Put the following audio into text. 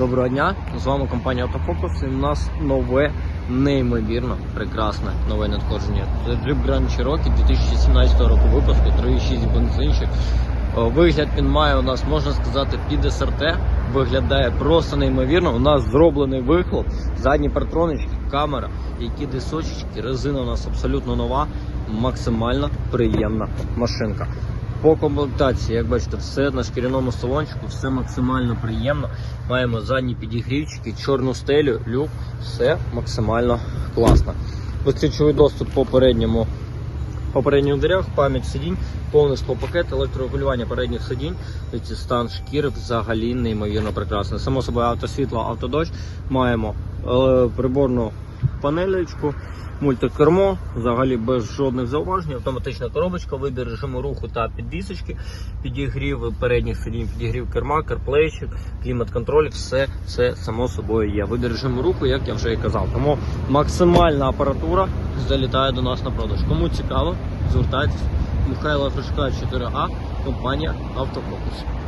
Доброго дня, з вами компанія Автофокус і в нас нове, неймовірно прекрасне нове надходження. Це Jeep Grand Cherokee 2017 року випуску, 3.6 бензинчик. Вигляд він має у нас, можна сказати, під СРТ. Виглядає просто неймовірно. У нас зроблений вихлоп, задні партронички, камера, які дисочечки, резина у нас абсолютно нова, максимально приємна машинка. По комплектації, як бачите, все на шкіряному салончику, все максимально приємно. Маємо задні підігрівчики, чорну стелю, люк, все максимально класно. Безключовий доступ по передньому по дверях, пам'ять сидінь, повний склопакет, електрорегулювання передніх сидінь. Ці стан шкіри взагалі неймовірно прекрасний. Само собою автосвітло, автодощ. Маємо е, приборну панелечку, мультикермо, взагалі без жодних зауважень, автоматична коробочка, вибір режиму руху та підвісочки, підігрів передніх сидінь, підігрів керма, карплейчик, клімат-контроль, все це само собою є. Вибір режиму руху, як я вже і казав. Тому максимальна апаратура залітає до нас на продаж. Кому цікаво, звертайтесь. Михайло Фришка 4А, компанія Автофокус.